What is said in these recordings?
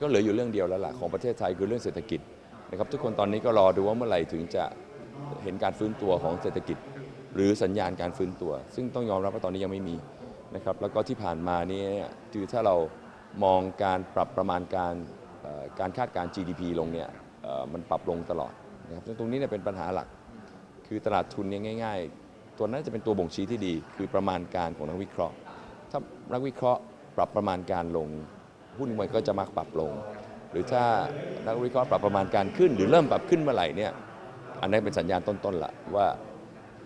ก็เหลืออยู่เรื่องเดียวแล้วล่ะของประเทศไทยคือเรื่องเศรษฐกิจนะครับทุกคนตอนนี้ก็รอดูว่าเมื่อไหร่ถึงจะเห็นการฟื้นตัวของเศรษฐกิจ หรือสัญญาณการฟื้นตัว ซึ่งต้องยอมรับว่าตอนนี้ยังไม่มีนะครับแล้วก็ที่ผ่านมานี่คือถ้าเรามองการปรับประมาณการการคาดการ GDP ลงเนี่ยมันปรับลงตลอดนะครับซึ่งตรงนี้เนี่ยเป็นปัญหาหลัก คือตลาดทุนเนี่ยง่าย ๆ ตัวนั้นจะเป็นตัวบ่งชี้ที่ดี คือประมาณการของนักวิเคราะห์ ถ้านักวิเคราะห์ปรับประมาณการลง หุ้นมันก็จะมักปรับลง หรือถ้านักวิเคราะห์ปรับประมาณการขึ้น หรือเริ่มปรับขึ้นเมื่อไหร่เนี่ยอันนั้นเป็นสัญญาณต้นๆละว่า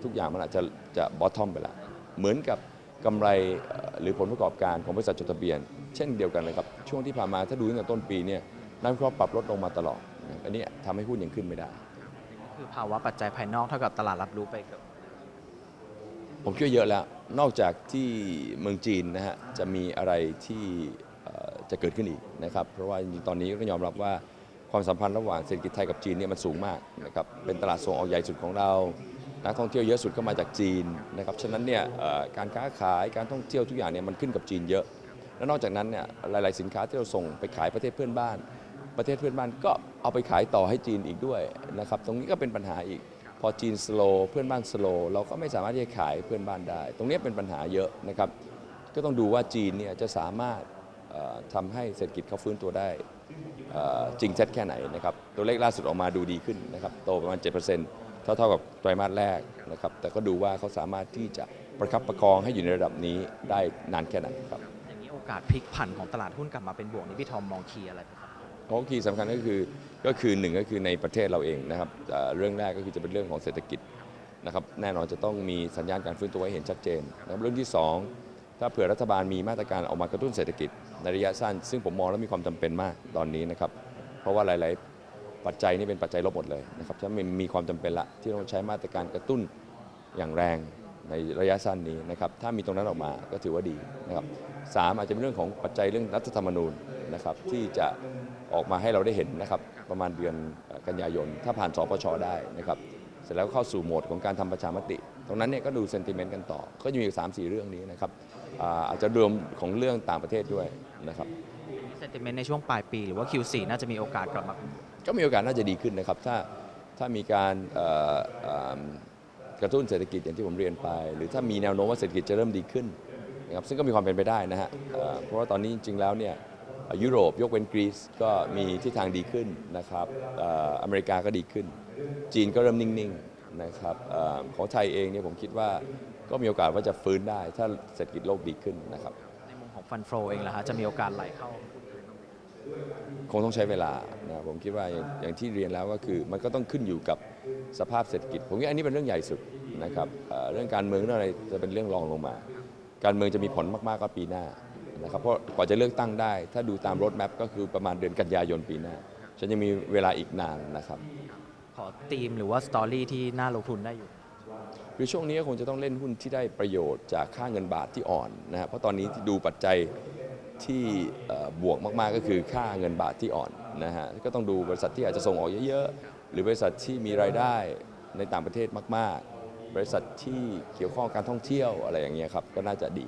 ทุกอย่างมันอาจจะจะบอททอมไปละเหมือนกับกำไรเอ่อหรือผลประกอบการของบริษัทจดทะเบียน เช่นเดียวกันเลยครับ ช่วงที่ผ่านมาถ้าดูตั้งแต่ต้นปีเนี่ยนักวิเคราะห์ปรับลดลงมาตลอด อันนี้ทำให้หุ้นยังขึ้นไม่ได้คือภาวะปัจจัยภายนอกเท่ากับตลาดรับรู้ไปเกือบผมคิดว่าเยอะแล้ว นอกจากที่เมืองจีนนะฮะจะมีอะไรที่เอ่อ จะเกิดขึ้นอีกนะครับ เพราะว่าจริงๆตอนนี้ก็ยอมรับว่าความสัมพันธ์ระหว่างเศรษฐกิจไทยกับจีนเนี่ยมันสูงมากนะครับ เป็นตลาดส่งออกใหญ่สุดของเรา นักท่องเที่ยวเยอะสุดก็มาจากจีนนะครับ ฉะนั้นเนี่ยเอ่อการค้าขายการท่องเที่ยวทุกอย่างเนี่ยมันขึ้นกับจีนเยอะ และนอกจากนั้นเนี่ยหลาย ๆ สินค้าที่เราส่งไปขายประเทศเพื่อนบ้าน ประเทศเพื่อนบ้านก็เอาไปขายต่อให้จีนอีกด้วยนะครับ ตรงนี้ก็เป็นปัญหาอีก พอจีนสโลเพื่อนบ้านสโลเราก็ไม่สามารถที่จะขายเพื่อนบ้านได้ ตรงนี้เป็นปัญหาเยอะนะครับ ก็ต้องดูว่าจีนเนี่ยจะสามารถ ทำให้เศรษฐกิจเขาฟื้นตัวได้เอ่อจริงเท็จแค่ไหนนะครับตัวเลขล่าสุดออกมาดูดีขึ้นนะครับโตประมาณ 7%เท่าเท่ากับไตรมาสแรกนะครับแต่ก็ดูว่าเขาสามารถที่จะประคับประคองให้อยู่ในระดับนี้ได้นานแค่ไหนครับอย่างนี้โอกาสพลิกผันของตลาดหุ้นกลับมาเป็นบวกนี่พี่ทอมมองคีย์อะไรบ้างครับของคีย์สำคัญก็คือก็คือหนึ่งก็คือในประเทศเราเองนะครับเอ่อเรื่องแรกก็คือจะเป็นเรื่องของเศรษฐกิจนะครับแน่นอนจะต้องมีสัญญาณการฟื้นตัวให้เห็นชัดเจนนะครับเรื่องที่สอง ถ้าเผื่อรัฐบาลมีมาตรการออกมากระตุ้นเศรษฐกิจในระยะสั้น ซึ่งผมมองแล้วมีความจำเป็นมากตอนนี้นะครับ เพราะว่าหลาย ๆ ปัจจัยนี่เป็นปัจจัยลบหมดเลยนะครับฉะนั้นมันมีความจำเป็นละที่ต้องใช้มาตรการกระตุ้นอย่างแรงในระยะสั้นนี้นะครับ ถ้ามีตรงนั้นออกมาก็ถือว่าดีนะครับสามอาจจะเป็นเรื่องของปัจจัยเรื่องรัฐธรรมนูญนะครับที่จะออกมาให้เราได้เห็นนะครับประมาณเดือนกันยายน ถ้าผ่านสปชได้นะครับ เสร็จแล้วเข้าสู่โหมดของการทำประชามติ ตรงนั้นเนี่ยก็ดูเซนติเมนต์กันต่อ ก็จะมีอยู่สามสี่เรื่องนี้นะครับอ่าอาจจะรวมของเรื่องต่างประเทศด้วยนะครับ เซนติเมนต์ในช่วงปลายปี หรือว่า Q4 น่าจะมีโอกาสกลับมา ก็มีโอกาสน่าจะดีขึ้นนะครับ ถ้าถ้ามีการเอ่อเอิ่มกระตุ้นเศรษฐกิจอย่างที่ผมเรียนไป หรือถ้ามีแนวโน้มว่าเศรษฐกิจจะเริ่มดีขึ้นนะครับซึ่งก็มีความเป็นไปได้นะฮะเอ่อเพราะว่าตอนนี้จริงๆแล้วเนี่ยเอ่อยุโรปยกเว้นกรีซก็มีทิศทางดีขึ้นนะครับเอ่ออเมริกาก็ดีขึ้น จีนก็เริ่มนิ่งๆ นะครับเอ่อของไทยเองเนี่ยผมคิดว่าก็มีโอกาสว่าจะฟื้นได้ ถ้าเศรษฐกิจโลกดีขึ้นนะครับในมุมของฟันโฟเองล่ะฮะจะมีโอกาสไหลเข้า คงต้องใช้เวลานะผมคิดว่าอย่างอย่างที่เรียนแล้วก็คือ มันก็ต้องขึ้นอยู่กับสภาพเศรษฐกิจ ผมคิดอันนี้เป็นเรื่องใหญ่สุดนะครับเอ่อเรื่องการเมืองเรื่องอะไรจะเป็นเรื่องรองลงมา การเมืองจะมีผลมากๆก็ปีหน้านะครับเพราะกว่าจะเลือกตั้งได้ ถ้าดูตามรถแมพก็คือประมาณเดือนกันยายนปีหน้าฉันยังมีเวลาอีกนานนะครับ ขอธีมหรือว่าสตอรี่ที่น่าลงทุนได้อยู่ คือช่วงนี้ก็คงจะต้องเล่นหุ้นที่ได้ประโยชน์จากค่าเงินบาทที่อ่อนนะฮะเพราะตอนนี้ที่ดูปัจจัยที่บวกมากๆก็คือค่าเงินบาทที่อ่อนนะฮะก็ต้องดูบริษัทที่อาจจะส่งออกเยอะๆ หรือบริษัทที่มีรายได้ในต่างประเทศมาก ๆ บริษัทที่เกี่ยวข้องการท่องเที่ยวอะไรอย่างเงี้ยครับก็น่าจะดี